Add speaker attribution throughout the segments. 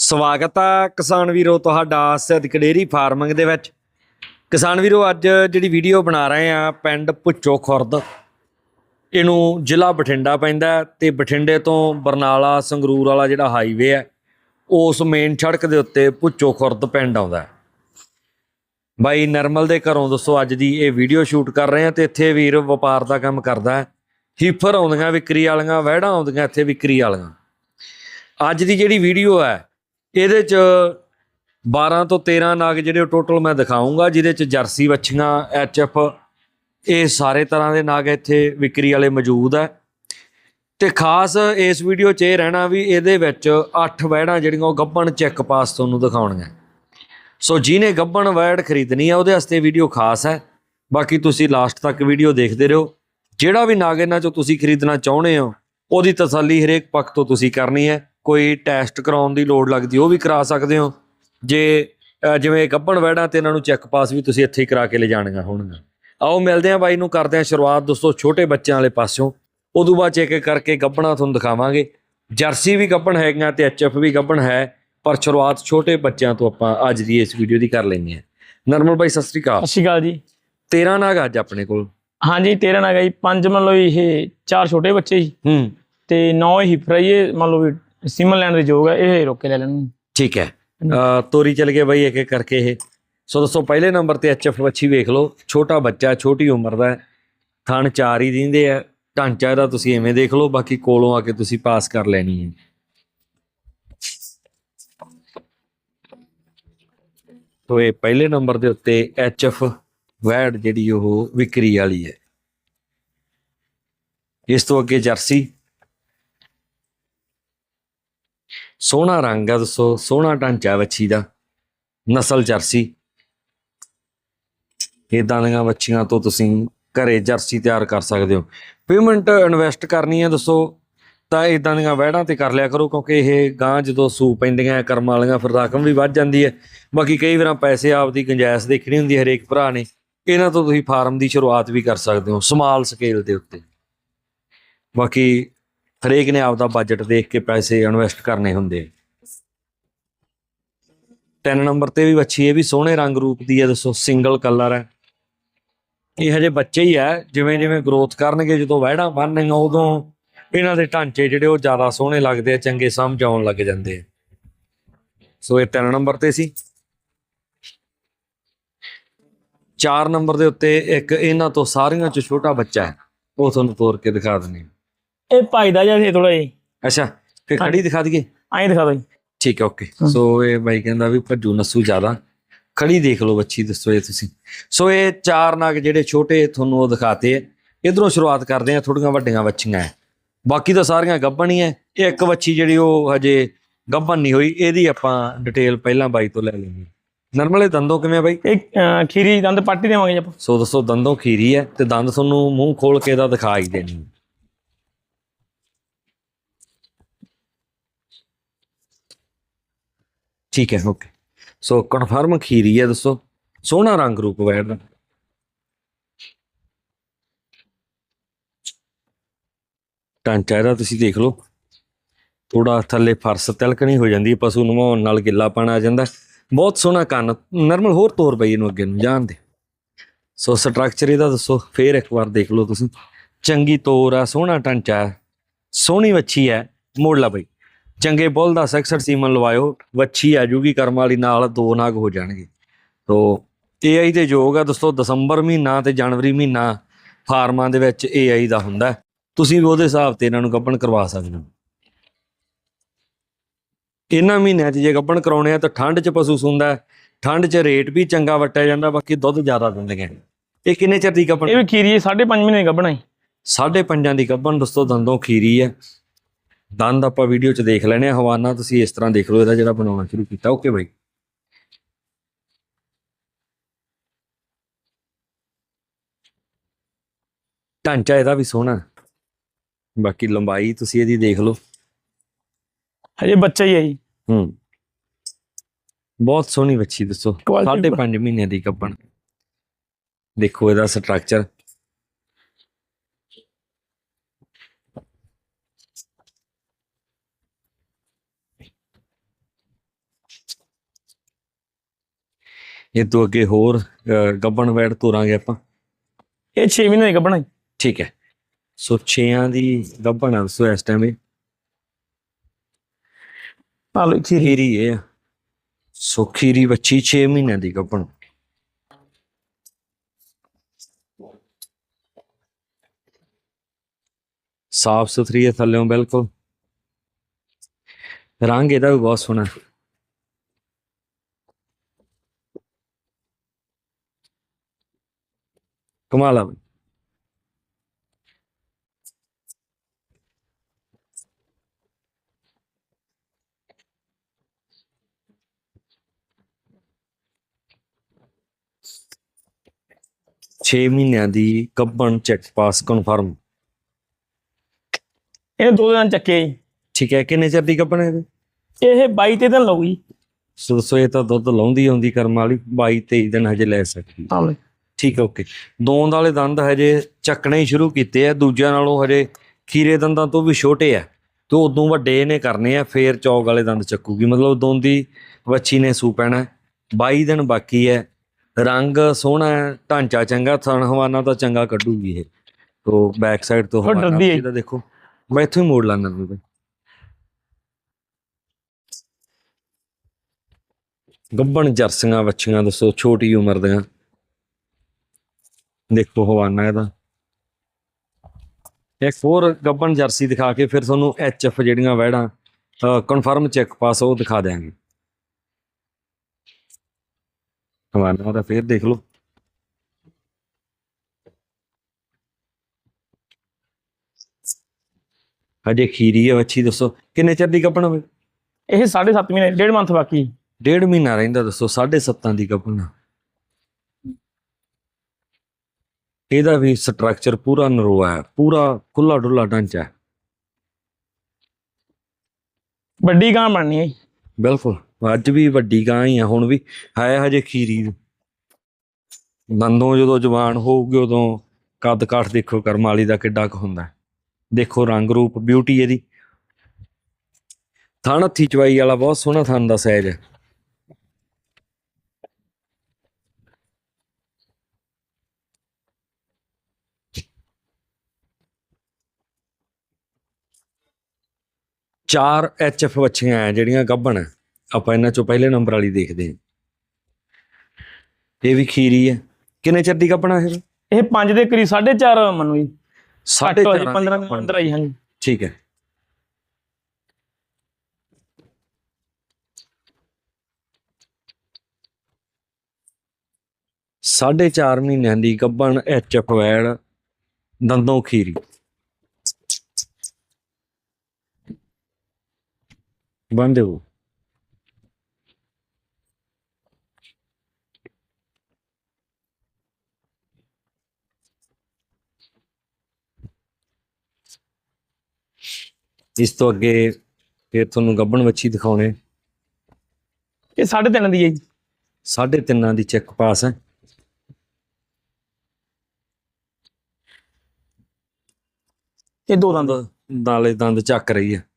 Speaker 1: ਸਵਾਗਤ ਆ ਕਿਸਾਨ ਵੀਰੋ ਤੁਹਾਡਾ ਸਿੱਧਕ ਡੇਰੀ ਫਾਰਮਿੰਗ ਦੇ ਵਿੱਚ। ਕਿਸਾਨ ਵੀਰੋ, ਅੱਜ ਜਿਹੜੀ ਵੀਡੀਓ ਬਣਾ ਰਹੇ ਆ ਪਿੰਡ ਭੁੱਚੋ ਖੁਰਦ। ਇਹਨੂੰ ਜ਼ਿਲ੍ਹਾ ਬਠਿੰਡਾ ਪੈਂਦਾ ਹੈ ਤੇ ਬਠਿੰਡੇ ਤੋਂ ਬਰਨਾਲਾ, ਸੰਗਰੂਰ ਵਾਲਾ ਜਿਹੜਾ ਹਾਈਵੇ ਹੈ, ਉਸ ਮੇਨ ਸੜਕ ਦੇ ਉੱਤੇ ਭੁੱਚੋ ਖੁਰਦ ਪਿੰਡ ਆਉਂਦਾ ਬਾਈ ਨਰਮਲ ਦੇ ਘਰੋਂ ਦੱਸੋ, ਅੱਜ ਦੀ ਇਹ ਵੀਡੀਓ ਸ਼ੂਟ ਕਰ ਰਹੇ ਆ ਤੇ ਇੱਥੇ ਵੀਰ ਵਪਾਰ ਦਾ ਕੰਮ ਕਰਦਾ ਹੀਫਰ ਆਉਂਦੀਆਂ, ਵਿਕਰੀ ਵਾਲੀਆਂ, ਵਹਿੜਾਂ ਆਉਂਦੀਆਂ, ਇੱਥੇ ਵਿਕਰੀ ਵਾਲੀਆਂ। ਅੱਜ ਦੀ ਜਿਹੜੀ ਵੀਡੀਓ ਹੈ ਇਹਦੇ ਚ 12 ਤੋਂ 13 ਨਾਗ ਜਿਹੜੇ ਟੋਟਲ ਮੈਂ ਦਿਖਾਉਂਗਾ ਜਿਹਦੇ ਚ ਜਰਸੀ ਵੱਛੀਆਂ, ਐਚਐਫ, ਇਹ ਸਾਰੇ ਤਰ੍ਹਾਂ ਦੇ ਨਾਗ ਇੱਥੇ ਵਿਕਰੀ ਵਾਲੇ ਮੌਜੂਦ ਹੈ। ਤੇ ਖਾਸ ਇਸ ਵੀਡੀਓ 'ਚ ਇਹ ਰਹਿਣਾ ਵੀ ਇਹਦੇ ਵਿੱਚ 8 ਵੈੜਾਂ ਜਿਹੜੀਆਂ ਉਹ ਗੱਬਣ ਚੈੱਕ ਪਾਸ ਤੁਹਾਨੂੰ ਦਿਖਾਉਣੀਆਂ। ਸੋ ਜਿਹਨੇ ਗੱਬਣ ਵੈੜ ਖਰੀਦਣੀ ਆ, ਉਹਦੇ ਵਾਸਤੇ ਵੀਡੀਓ ਖਾਸ ਹੈ। ਬਾਕੀ ਤੁਸੀਂ ਲਾਸਟ ਤੱਕ ਵੀਡੀਓ ਦੇਖਦੇ ਰਹੋ। ਜਿਹੜਾ ਵੀ ਨਾਗ ਇਹਨਾਂ ਚੋਂ ਤੁਸੀਂ ਖਰੀਦਣਾ ਚਾਹੁੰਦੇ ਹੋ, ਉਹਦੀ ਤਸੱਲੀ ਹਰੇਕ ਪੱਖ ਤੋਂ ਤੁਸੀਂ ਕਰਨੀ ਹੈ। ਕੋਈ ਟੈਸਟ ਕਰਾਉਣ ਦੀ ਲੋੜ ਲੱਗਦੀ ਉਹ ਵੀ ਕਰਾ ਸਕਦੇ ਹੋ। ਜੇ ਜਿਵੇਂ ਗੱਬਣ ਵੈੜਾਂ ਤੇ ਇਹਨਾਂ ਨੂੰ ਚੈੱਕ ਪਾਸ ਵੀ ਤੁਸੀਂ ਇੱਥੇ ਹੀ ਕਰਾ ਕੇ ਲੈ ਜਾਣੀਆਂ ਹੋਣਗੀਆਂ। ਆਓ ਮਿਲਦੇ ਹਾਂ ਬਾਈ ਨੂੰ ਕਰਦੇ ਹਾਂ ਸ਼ੁਰੂਆਤ ਦੋਸਤੋ ਛੋਟੇ ਬੱਚਿਆਂ ਵਾਲੇ ਪਾਸਿਓਂ। ਉਦੋਂ ਬਾਅਦ ਚੈੱਕ ਕਰਕੇ ਗੱਬਣਾ ਤੁਹਾਨੂੰ ਦਿਖਾਵਾਂਗੇ। ਜਰਸੀ ਵੀ ਗੱਬਣ ਹੈਗੀਆਂ ਤੇ ਐਚਐਫ ਵੀ ਗੱਬਣ ਹੈ ਪਰ ਸ਼ੁਰੂਆਤ ਛੋਟੇ ਬੱਚਿਆਂ ਤੋਂ ਆਪਾਂ ਅੱਜ ਦੀ ਇਸ ਵੀਡੀਓ ਦੀ ਕਰ ਲੈਂਦੇ ਹਾਂ। ਨਰਮਲ ਬਾਈ ਸਤਿ ਸ੍ਰੀ ਅਕਾਲ।
Speaker 2: ਸਤਿ ਸ਼੍ਰੀ ਅਕਾਲ ਜੀ।
Speaker 1: 13 ਨਾਗ ਅੱਜ ਆਪਣੇ ਕੋਲ।
Speaker 2: ਹਾਂਜੀ 13 ਨਾ ਗਈ ਪੰਜ ਮੰਨ ਲਓ ਇਹ ਚਾਰ ਛੋਟੇ ਬੱਚੇ ਜੀ।
Speaker 1: ਹੂੰ।
Speaker 2: ਤੇ ਨੌ ਹੀ ਫਰਾਈਏ ਮੰਨ ਲਓ ਵੀ ਸਿਮਨ ਲੈਣ ਦੇ ਯੋਗ ਹੈ ਇਹ ਰੋਕੇ ਲੈ ਲੈਣ।
Speaker 1: ਠੀਕ ਹੈ। ਤੋਰੀ ਚਲ ਗਏ ਬਾਈ ਇੱਕ ਇੱਕ ਕਰਕੇ ਇਹ। ਸੋ ਦੋਸਤੋ, ਪਹਿਲੇ ਨੰਬਰ ਤੇ ਐਚਐਫ ਵੱਛੀ ਵੇਖ ਲਓ। ਛੋਟਾ ਬੱਚਾ, ਛੋਟੀ ਉਮਰ ਦਾ ਹੈ। ਥਣ ਚਾਰ ਹੀ ਦਿੰਦੇ ਆ। ਢਾਂਚਾ ਇਹਦਾ ਤੁਸੀਂ ਐਵੇਂ ਦੇਖ ਲਓ, ਬਾਕੀ ਕੋਲੋਂ ਆ ਕੇ ਤੁਸੀਂ ਪਾਸ ਕਰ ਲੈਣੀ ਹੈ। ਤੋ ਇਹ ਪਹਿਲੇ ਨੰਬਰ ਦੇ ਉੱਤੇ ਐਚਐਫ ਵੈਡ ਜਿਹੜੀ ਉਹ ਵਿਕਰੀ ਵਾਲੀ ਹੈ। ਇਸ ਤੋਂ ਅੱਗੇ ਜਰਸੀ। ਸੋਹਣਾ ਰੰਗ ਆ ਦੱਸੋ, ਸੋਹਣਾ ਢਾਂਚਾ ਵੱਛੀ ਦਾ, ਨਸਲ ਜਰਸੀ। ਇਦਾਂ ਦੀਆਂ ਵੱਛੀਆਂ ਤੋਂ ਤੁਸੀਂ ਘਰੇ ਜਰਸੀ ਤਿਆਰ ਕਰ ਸਕਦੇ ਹੋ। ਪੇਮੈਂਟ ਇਨਵੈਸਟ ਕਰਨੀ ਹੈ ਦੱਸੋ, ਤਾਂ ਇਦਾਂ ਦੀਆਂ ਵਹਿੜਾਂ ਤੇ ਕਰ ਲਿਆ ਕਰੋ, ਕਿਉਂਕਿ ਇਹ ਗਾਂ ਜਦੋਂ ਸੂ ਪੈਂਦੀਆਂ ਹੈ, ਕਰਮ ਵਾਲੀਆਂ, ਫਿਰ ਰਕਮ ਵੀ ਵੱਧ ਜਾਂਦੀ ਹੈ। ਬਾਕੀ ਕਈ ਵਾਰਾਂ ਪੈਸੇ ਆਪ ਦੀ ਗੁੰਜਾਇਸ਼ ਦੇਖਣੀ ਹੁੰਦੀ ਹੈ, ਹਰੇਕ ਭਰਾ ਨੇ। ਇਹਨਾਂ ਤੋਂ ਤੁਸੀਂ ਫਾਰਮ ਦੀ ਸ਼ੁਰੂਆਤ ਵੀ ਕਰ ਸਕਦੇ ਹੋ, ਸਮਾਲ ਸਕੇਲ ਦੇ ਉੱਤੇ। ਬਾਕੀ ਹਰੇਕ ਨੇ ਆਪਦਾ ਬਜਟ ਦੇਖ ਕੇ ਪੈਸੇ ਇਨਵੈਸਟ ਕਰਨੇ ਹੁੰਦੇ ਆ। ਤਿੰਨ ਨੰਬਰ ਤੇ ਵੀ ਵੱਛੀ, ਇਹ ਵੀ ਸੋਹਣੇ ਰੰਗ ਰੂਪ ਦੀ ਹੈ, ਦੱਸੋ ਸਿੰਗਲ ਕਲਰ ਹੈ। ਇਹ ਹਜੇ ਬੱਚੇ ਹੀ ਹੈ, ਜਿਵੇਂ ਜਿਵੇਂ ਗਰੋਥ ਕਰਨਗੇ, ਜਦੋਂ ਵਹਿੜਾਂ ਬਣਨਗੀਆਂ ਉਦੋਂ ਇਹਨਾਂ ਦੇ ਢਾਂਚੇ ਜਿਹੜੇ ਉਹ ਜ਼ਿਆਦਾ ਸੋਹਣੇ ਲੱਗਦੇ ਆ, ਚੰਗੇ ਸਮਝ ਆਉਣ ਲੱਗ ਜਾਂਦੇ ਆ। ਸੋ ਇਹ ਤਿੰਨ ਨੰਬਰ ਤੇ ਸੀ। ਚਾਰ ਨੰਬਰ ਦੇ ਉੱਤੇ ਇੱਕ ਇਹਨਾਂ ਤੋਂ ਸਾਰੀਆਂ ਚ ਛੋਟਾ ਬੱਚਾ ਹੈ, ਉਹ ਤੁਹਾਨੂੰ ਤੋਰ ਕੇ ਦਿਖਾ ਦਿੰਦੇ ਹਾਂ।
Speaker 2: ਇਹ ਭਾਈ ਦਾ ਜਿਹਾ ਥੋੜਾ ਜੀ
Speaker 1: ਅੱਛਾ ਫਿਰ ਖੜੀ ਦਿਖਾ ਦਈਏ?
Speaker 2: ਐਂ ਦਿਖਾ ਦੋ ਜੀ।
Speaker 1: ਠੀਕ ਹੈ ਓਕੇ
Speaker 2: ਹਾਂ।
Speaker 1: ਸੋ ਇਹ ਬਾਈ ਕਹਿੰਦਾ ਵੀ ਭੱਜੂ ਨਸੂ ਜ਼ਿਆਦਾ। ਖੜੀ ਦੇਖ ਲਓ ਬੱਚੀ ਦੱਸੋ ਇਹ ਤੁਸੀਂ। ਸੋ ਇਹ ਚਾਰ ਨਗ ਜਿਹੜੇ ਛੋਟੇ ਤੁਹਾਨੂੰ ਉਹ ਦਿਖਾਤੇ। ਆ ਇਧਰੋਂ ਸ਼ੁਰੂਆਤ ਕਰਦੇ ਆ ਥੋੜੀਆਂ ਵੱਡੀਆਂ ਵੱਛੀਆਂ। ਹੈ ਬਾਕੀ ਤਾਂ ਸਾਰੀਆਂ ਗੱਭਣ ਹੀ। ਹੈ ਇਹ ਇੱਕ ਵੱਛੀ ਜਿਹੜੀ ਉਹ ਹਜੇ ਗੱਭਣ ਨਹੀਂ ਹੋਈ ਇਹਦੀ ਆਪਾਂ ਡਿਟੇਲ ਪਹਿਲਾਂ ਬਾਈ ਤੋਂ ਲੈ ਲੈਂਗੇ ਨਰਮਲੇ ਦੰਦੋਂ ਕਿਵੇਂ ਆ ਬਾਈ?
Speaker 2: ਇਹ ਅਹ, ਖੀਰੀ ਦੰਦ ਪੱਟੀ ਦੇਵਾਂਗੇ ਜੀ ਆਪਾਂ।
Speaker 1: ਸੋ ਦੱਸੋ ਦੰਦੋਂ ਖੀਰੀ ਹੈ ਤੇ ਦੰਦ ਤੁਹਾਨੂੰ ਮੂੰਹ ਖੋਲ ਕੇ ਇਹਦਾ ਦਿਖਾ ਹੀ ਦੇਣੀ ਠੀਕ ਹੈ ਓਕੇ ਸੋ ਕਨਫਰਮ ਖੀਰੀ ਹੈ, ਦੱਸੋ। ਸੋਹਣਾ ਰੰਗ ਰੂਪ ਵੈੜ ਦਾ। ਢਾਂਚਾ ਇਹਦਾ ਤੁਸੀਂ ਦੇਖ ਲਓ। ਥੋੜਾ ਥੱਲੇ ਫਰਸ ਤਿਲਕਣੀ ਹੋ ਜਾਂਦੀ ਹੈ, ਪਸ਼ੂ ਨਵਾਉਣ ਨਾਲ ਗਿੱਲਾ ਪਾਣਾ ਆ ਜਾਂਦਾ। ਬਹੁਤ ਸੋਹਣਾ ਕੰਨ, ਨਰਮਲ ਹੋਰ ਤੋਰ ਪਈ ਇਹਨੂੰ ਅੱਗੇ ਨੂੰ, ਜਾਣ ਦੇ। ਸੋ ਸਟਰਕਚਰ ਇਹਦਾ ਦੱਸੋ, ਫੇਰ ਇੱਕ ਵਾਰ ਦੇਖ ਲਓ ਤੁਸੀਂ। ਚੰਗੀ ਤੋਰ ਆ, ਸੋਹਣਾ ਢਾਂਚਾ ਸੋਹਣੀ ਵੱਛੀ ਹੈ, ਮੋੜ ਲਾ ਬਈ। ਚੰਗੇ ਬੁੱਲ ਦਾ ਸੈਕਸਰ ਸੀਮਨ ਲਵਾਇਓ ਵੱਛੀ ਆ ਜੂਗੀ ਕਰਮ ਵਾਲੀ ਨਾਲ ਦੋ ਨਾਗ ਹੋ ਜਾਣਗੇ। ਤੋ AI ਦੇ ਯੋਗ ਆ ਦੋਸਤੋ ਦਸੰਬਰ ਮਹੀਨਾ ਤੇ ਜਨਵਰੀ ਮਹੀਨਾ ਫਾਰਮਾਂ ਦੇ ਵਿੱਚ AI ਦਾ ਹੁੰਦਾ ਹੈ। ਤੁਸੀਂ ਵੀ ਉਹਦੇ ਹਿਸਾਬ ਤੇ ਇਹਨਾਂ ਨੂੰ ਗੱਭਣ ਕਰਵਾ ਸਕਦੇ ਹੋ। ਇਹਨਾਂ ਮਹੀਨਿਆਂ 'ਚ ਜੇ ਗੱਭਣ ਕਰਾਉਣੇ ਆ ਤਾਂ ਠੰਡ 'ਚ ਪਸ਼ੂ ਸੁੰਦਾ ਹੈ। ਠੰਡ 'ਚ ਰੇਟ ਵੀ ਚੰਗਾ ਵਟਿਆ ਜਾਂਦਾ ਬਾਕੀ ਦੁੱਧ ਜ਼ਿਆਦਾ ਦਿੰਦੇ ਨੇ। ਇਹ ਕਿੰਨੇ ਚਿਰ ਦੀ ਗੱਭਣ
Speaker 2: ਇਹ ਵੀ ਖੀਰੀ 5.5 ਮਹੀਨੇ ਗੱਭਣਾ
Speaker 1: ਸਾਢੇ ਪੰਜਾਂ ਦੀ ਗੱਭਣ ਦੋਸਤੋ ਦੰਦੋਂ ਖੀਰੀ ਹੈ। ਦੰਦ ਆਪਾਂ ਵੀਡੀਓ 'ਚ ਦੇਖ ਲੈਣੇ ਆ ਹਵਾਨਾ ਤੁਸੀਂ ਇਸ ਤਰ੍ਹਾਂ ਦੇਖ ਲਓ ਇਹਦਾ ਜਿਹੜਾ ਬਣਾਉਣਾ ਸ਼ੁਰੂ ਕੀਤਾ। ਓਕੇ ਬਾਈ। ਢਾਂਚਾ ਇਹਦਾ ਵੀ ਸੋਹਣਾ। ਬਾਕੀ ਲੰਬਾਈ ਤੁਸੀਂ ਇਹਦੀ ਦੇਖ ਲਓ।
Speaker 2: ਹਜੇ ਬੱਚਾ ਹੀ ਹੈ ਜੀ।
Speaker 1: ਹੂੰ। ਬਹੁਤ ਸੋਹਣੀ ਬੱਚੀ ਦੱਸੋ।
Speaker 2: Quality
Speaker 1: ਸਾਢੇ ਪੰਜ ਮਹੀਨਿਆਂ ਦੀ ਗੱਭਣ ਦੇਖੋ ਇਹਦਾ ਸਟਰਕਚਰ ਇਹ ਤੋਂ ਅੱਗੇ ਹੋਰ ਗੱਬਣ ਵੈੜ ਤੋਰਾਂਗੇ ਆਪਾਂ।
Speaker 2: ਇਹ 6 ਮਹੀਨੇ ਦੀ ਗੱਭਣ ਹੈ
Speaker 1: ਠੀਕ ਹੈ। ਸੋ 6ਾਂ ਦੀ ਗੱਬਣ ਆ ਸੋ ਇਸ ਟਾਈਮ ਇਹ।
Speaker 2: ਆ ਲੋ ਖੀਰੀ।
Speaker 1: ਆ। ਸੋ ਖੀਰੀ ਬੱਚੀ 6 ਮਹੀਨਿਆਂ ਦੀ ਗੱਬਣ। ਸਾਫ਼ ਸੁਥਰੀ ਹੈ ਥੱਲੇੋਂ ਬਿਲਕੁਲ। ਰੰਗ ਇਹਦਾ ਵੀ ਬਹੁਤ ਸੋਹਣਾ। ਕਮਾਲ ਆ ਬਈ। ਛੇ ਮਹੀਨਿਆਂ ਦੀ ਗੱਬਣ ਚੈੱਕ ਪਾਸ ਕਨਫਰਮ
Speaker 2: ਇਹ ਦੋ ਦਿਨ ਚੱਕੇ ਜੀ।
Speaker 1: ਠੀਕ ਹੈ ਕਿੰਨੇ ਚਿਰ ਦੀ ਗੱਬਣ ਹੈ?
Speaker 2: ਇਹ 22 ਤੇ ਦਿਨ ਲਊ ਜੀ
Speaker 1: ਸੋ ਦੱਸੋ ਇਹ ਤਾਂ ਦੁੱਧ ਲਾਉਂਦੀ ਆਉਂਦੀ ਕਰਮ ਵਾਲੀ 22 23 ਦਿਨ ਹਜੇ ਲੈ ਸਕਦੀ।
Speaker 2: ਲੋ
Speaker 1: ਠੀਕ ਹੈ ਓਕੇ ਦੋਂਦ ਵਾਲੇ ਦੰਦ ਹਜੇ ਚੱਕਣੇ ਹੀ ਸ਼ੁਰੂ ਕੀਤੇ ਆ ਦੂਜਿਆਂ ਨਾਲੋਂ ਹਜੇ ਖੀਰੇ ਦੰਦਾਂ ਤੋਂ ਵੀ ਛੋਟੇ ਆ ਤੇ ਉਦੋਂ ਵੱਡੇ ਇਹਨੇ ਕਰਨੇ ਆ ਫੇਰ ਚੌਕ ਵਾਲੇ ਦੰਦ ਚੱਕੂਗੀ ਮਤਲਬ ਦੋਂਦੀ ਵੱਛੀ ਨੇ ਸੂ ਪੈਣਾ 22 ਦਿਨ ਬਾਕੀ ਹੈ ਰੰਗ ਸੋਹਣਾ ਹੈ ਢਾਂਚਾ ਚੰਗਾ ਥਣ ਹਵਾਨਾ ਤਾਂ ਚੰਗਾ ਕੱਢੂਗੀ ਇਹ। ਤੋ ਬੈਕ ਸਾਈਡ ਤੋਂ ਹਵਾਨਾ। ਇਹਦਾ ਦੇਖੋ ਮੈਂ ਇੱਥੋਂ ਹੀ ਮੋੜ ਲਾਂਗਾ ਤੁਸੀਂ ਗੱਬਣ ਜਰਸੀਆਂ ਵੱਛੀਆਂ ਦੱਸੋ ਛੋਟੀ ਉਮਰ ਦੀਆਂ। ਦੇਖੋ ਹਵਾਨਾ ਇਹਦਾ। ਇੱਕ ਹੋਰ ਗੱਬਣ ਜਰਸੀ ਦਿਖਾ ਕੇ ਫਿਰ ਤੁਹਾਨੂੰ ਐਫ ਜਿਹੜੀਆਂ ਵੈੜਾਂ ਕਨਫਰਮ ਚੈੱਕ ਪਾਸ ਉਹ ਦਿਖਾ ਦਿਆਂਗੇ। ਹਵਾਨਾ ਉਹਦਾ ਫਿਰ ਦੇਖ ਲਓ। ਹਜੇ ਖੀਰੀ ਹੈ ਵੱਛੀ ਦੱਸੋ ਕਿੰਨੇ ਚਿਰ ਦੀ ਗੱਬਣ ਹੋਵੇ?
Speaker 2: ਇਹ 7.5 ਮਹੀਨੇ ਡੇਢ ਮੰਥ ਬਾਕੀ।
Speaker 1: ਡੇਢ ਮਹੀਨਾ ਰਹਿੰਦਾ ਦੱਸੋ 7.5 ਦੀ ਗੱਬਣ ਇਹਦਾ ਵੀ ਸਟਰਕਚਰ ਪੂਰਾ ਨਰੋਆ ਹੈ ਪੂਰਾ ਖੁੱਲਾ ਡੁੱਲਾ ਢਾਂਚਾ ਹੈ
Speaker 2: ਵੱਡੀ ਗਾਂ ਬਣਨੀ ਹੈ ਜੀ।
Speaker 1: ਬਿਲਕੁਲ ਅੱਜ ਵੀ ਵੱਡੀ ਗਾਂ ਹੀ ਆ ਹੁਣ ਵੀ ਹੈ ਹਜੇ ਖੀਰੀ ਦੰਦੋਂ ਜਦੋਂ ਜਵਾਨ ਹੋਊਗੀ ਉਦੋਂ ਕੱਦ ਕਾਠ ਦੇਖੋ ਕਰਮ ਵਾਲੀ ਦਾ ਕਿੱਡਾ ਕੁ ਹੁੰਦਾ ਹੈ। ਦੇਖੋ ਰੰਗ ਰੂਪ ਬਿਊਟੀ ਇਹਦੀ ਥਣ ਹੱਥੀ ਚਵਾਈ ਵਾਲਾ ਬਹੁਤ ਸੋਹਣਾ ਥਣ ਦਾ ਸਾਈਜ਼ ਚਾਰ ਐਚਐਫ ਵੱਛੀਆਂ ਆ ਜਿਹੜੀਆਂ ਗੱਭਣ ਹੈ। ਆਪਾਂ ਇਹਨਾਂ ਚੋਂ ਪਹਿਲੇ ਨੰਬਰ ਵਾਲੀ ਦੇਖਦੇ ਹਾਂ। ਇਹ ਵੀ ਖੀਰੀ ਹੈ। ਕਿੰਨੇ ਚਿਰ ਦੀ ਗੱਭਣ ਇਹ?
Speaker 2: ਇਹ 5 ਦੇ ਕਰੀਬ 4.5 ਮੰਨੂ ਜੀ।
Speaker 1: ਸਾਢੇ
Speaker 2: 8
Speaker 1: ਚਾਰਾਂ ਦੀ
Speaker 2: 15
Speaker 1: ਗੱਭਣ।
Speaker 2: ਅੰਦਰ ਆਈ ਹਾਂਜੀ।
Speaker 1: ਠੀਕ ਹੈ। ਸਾਢੇ ਚਾਰ ਮਹੀਨਿਆਂ ਦੀ ਗੱਭਣ ਐਚਐਫ ਵੈੜ ਦੰਦੋਂ ਖੀਰੀ। ਬੰਦੇ ਹੋ ਇਸ ਤੋਂ ਅੱਗੇ ਫਿਰ ਤੁਹਾਨੂੰ ਗੱਭਣ ਵੱਛੀ ਦਿਖਾਉਣੇ।
Speaker 2: ਇਹ 3.5 ਦੀ ਹੈ ਜੀ।
Speaker 1: ਸਾਢੇ ਤਿੰਨਾਂ ਦੀ ਚੈੱਕ ਪਾਸ ਹੈ।
Speaker 2: ਇਹ ਦੋ ਦੰਦ।
Speaker 1: ਨਾਲੇ ਦੰਦ ਚੱਕ ਰਹੀ ਹੈ।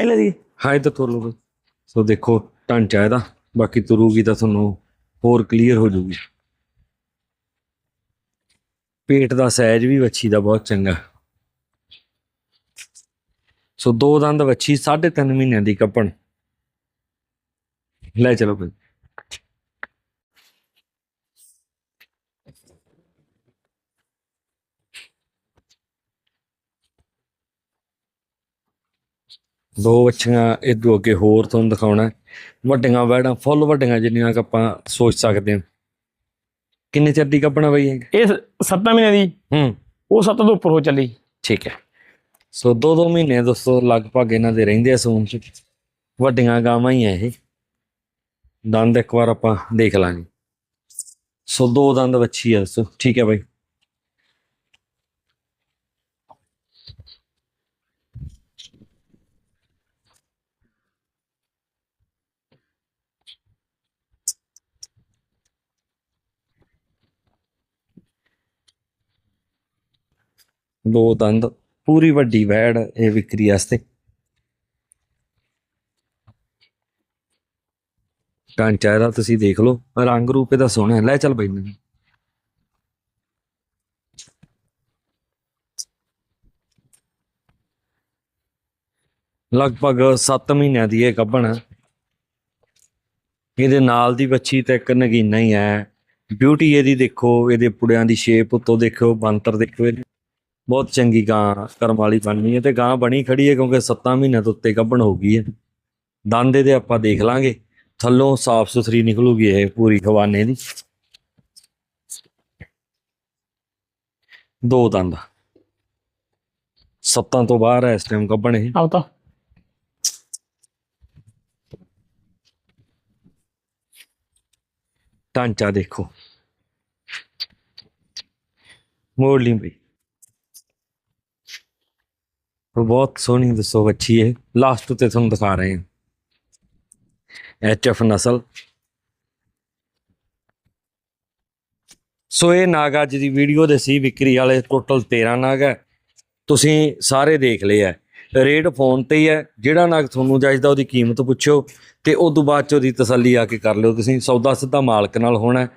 Speaker 2: ਆਈ ਲੈ ਜੀ
Speaker 1: ਹਾਂ, ਇਹ ਤਾਂ ਤੁਰ ਲਓਗੇ ਸੋ ਦੇਖੋ, ਢਾਂਚਾ ਇਹਦਾ। ਬਾਕੀ ਤੁਰੂਗੀ ਤਾਂ ਤੁਹਾਨੂੰ ਹੋਰ ਕਲੀਅਰ ਹੋ ਜਾਊਗੀ। ਪੇਟ ਦਾ ਸਾਈਜ਼ ਵੀ ਵੱਛੀ ਦਾ ਬਹੁਤ ਚੰਗਾ। ਸੋ ਦੋ ਦੰਦ ਵੱਛੀ 3.5 ਮਹੀਨਿਆਂ ਦੀ ਕੱਪਣ। ਲੈ ਚਲੋ ਭਾਈ। ਦੋ ਵੱਛੀਆਂ ਇਦੋਂ ਅੱਗੇ ਹੋਰ ਤੁਹਾਨੂੰ ਦਿਖਾਉਣਾ। ਵੱਡੀਆਂ ਵੈੜਾਂ ਫੁੱਲ ਵੱਡੀਆਂ ਜਿੰਨੀਆਂ ਕਿ ਆਪਾਂ ਸੋਚ ਸਕਦੇ ਹਾਂ। ਕਿੰਨੇ ਚਿਰ ਦੀ ਕੱਪਣਾ ਬਈ ਇਹ?
Speaker 2: ਇਹ 7 ਮਹੀਨੇ ਦੀ।
Speaker 1: ਹੂੰ।
Speaker 2: ਉਹ 7 ਤੋਂ ਉੱਪਰ ਹੋ ਚੱਲੀ।
Speaker 1: ਠੀਕ ਹੈ। ਸੋ ਦੋ ਦੋ ਮਹੀਨੇ ਦੋਸਤੋ ਲਗਭਗ ਇਹਨਾਂ ਦੇ ਰਹਿੰਦੇ ਆ ਸੂਣ ਚ। ਵੱਡੀਆਂ ਗਾਵਾਂ ਹੀ ਆ ਇਹ। ਦੰਦ ਇੱਕ ਵਾਰ ਆਪਾਂ ਦੇਖ ਲਾਂਗੇ। ਸੋ ਦੋ ਦੰਦ ਵੱਛੀ ਆ ਸੋ ਠੀਕ ਹੈ ਬਾਈ। ਦੋ ਦੰਦ, ਪੂਰੀ ਵੱਡੀ ਵੈੜ, ਇਹ ਵਿਕਰੀ ਵਾਸਤੇ। ਕਾਂ ਚਿਹਰਾ ਤੁਸੀਂ ਦੇਖ ਲਓ, ਰੰਗ ਰੂਪ ਇਹਦਾ ਸੋਹਣਾ ਲੈ ਚੱਲ ਬਈ ਮੈਨੂੰ। ਲਗਭਗ 7 ਮਹੀਨਿਆਂ ਦੀ ਇਹ ਗੱਭਣ ਇਹਦੇ ਨਾਲ ਦੀ ਵੱਛੀ ਤੇ ਇੱਕ ਨਗੀਨਾ ਹੀ ਹੈ। ਬਿਊਟੀ ਇਹਦੀ ਦੇਖੋ, ਇਹਦੇ ਪੁੜਿਆਂ ਦੀ ਸ਼ੇਪ ਉੱਤੋਂ ਦੇਖੋ ਬੰਤਰ ਦੇਖੋ ਇਹਦੇ। ਬਹੁਤ ਚੰਗੀ ਗਾਂ ਕਰਮ ਵਾਲੀ ਬਣਨੀ ਹੈ ਤੇ ਗਾਂ ਬਣੀ ਖੜੀ ਹੈ ਕਿਉਂਕਿ 7 ਮਹੀਨਿਆਂ ਤੋਂ ਉੱਤੇ ਗੱਭਣ ਹੋ ਗਈ ਹੈ। ਦੰਦ ਇਹਦੇ ਆਪਾਂ ਦੇਖ ਲਾਂਗੇ। ਥੱਲੋਂ ਸਾਫ਼ ਸੁਥਰੀ ਨਿਕਲੂਗੀ ਇਹ ਪੂਰੀ ਖਵਾਨੇ ਦੀ। ਦੋ ਦੰਦ। ਸੱਤਾਂ ਤੋਂ ਬਾਹਰ ਹੈ ਇਸ ਟਾਈਮ ਗੱਭਣ ਇਹ।
Speaker 2: ਆਓ ਤਾਂ।
Speaker 1: ਢਾਂਚਾ ਦੇਖੋ। ਮੋੜ ਲਈ ਬਈ ਉਹ ਬਹੁਤ ਸੋਹਣੀ ਦੱਸੋ ਬੱਚੀ ਹੈ ਲਾਸਟ ਉੱਤੇ ਤੁਹਾਨੂੰ ਦਿਖਾ ਰਹੇ ਹਾਂ। ਐਚਐਫ ਨਸਲ। ਸੋ ਇਹ ਨਾਗ ਅੱਜ ਦੀ ਵੀਡੀਓ ਦੇ ਸੀ, ਵਿਕਰੀ ਵਾਲੇ ਟੋਟਲ 13 ਨਾਗ ਹੈ। ਤੁਸੀਂ ਸਾਰੇ ਦੇਖ ਲਏ ਹੈ। ਰੇਟ ਫੋਨ ਤੇ ਹੀ ਹੈ। ਜਿਹੜਾ ਨਾਗ ਤੁਹਾਨੂੰ ਚਾਹੀਦਾ ਉਹਦੀ ਕੀਮਤ ਪੁੱਛੋ ਤੇ ਉਸ ਤੋਂ ਬਾਅਦ ਚ ਉਹਦੀ ਤਸੱਲੀ ਆ ਕੇ ਕਰ ਲਿਓ ਤੁਸੀਂ। ਸੌਦਾ ਸਿੱਧਾ ਮਾਲਕ ਨਾਲ ਹੋਣਾ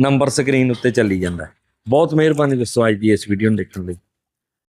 Speaker 1: ਨੰਬਰ ਸਕਰੀਨ ਉੱਤੇ ਚੱਲੀ ਜਾਂਦਾ ਬਹੁਤ ਮਿਹਰਬਾਨੀ ਦੋਸਤੋ ਅੱਜ ਦੀ ਇਸ ਵੀਡੀਓ ਨੂੰ ਦੇਖਣ ਲਈ।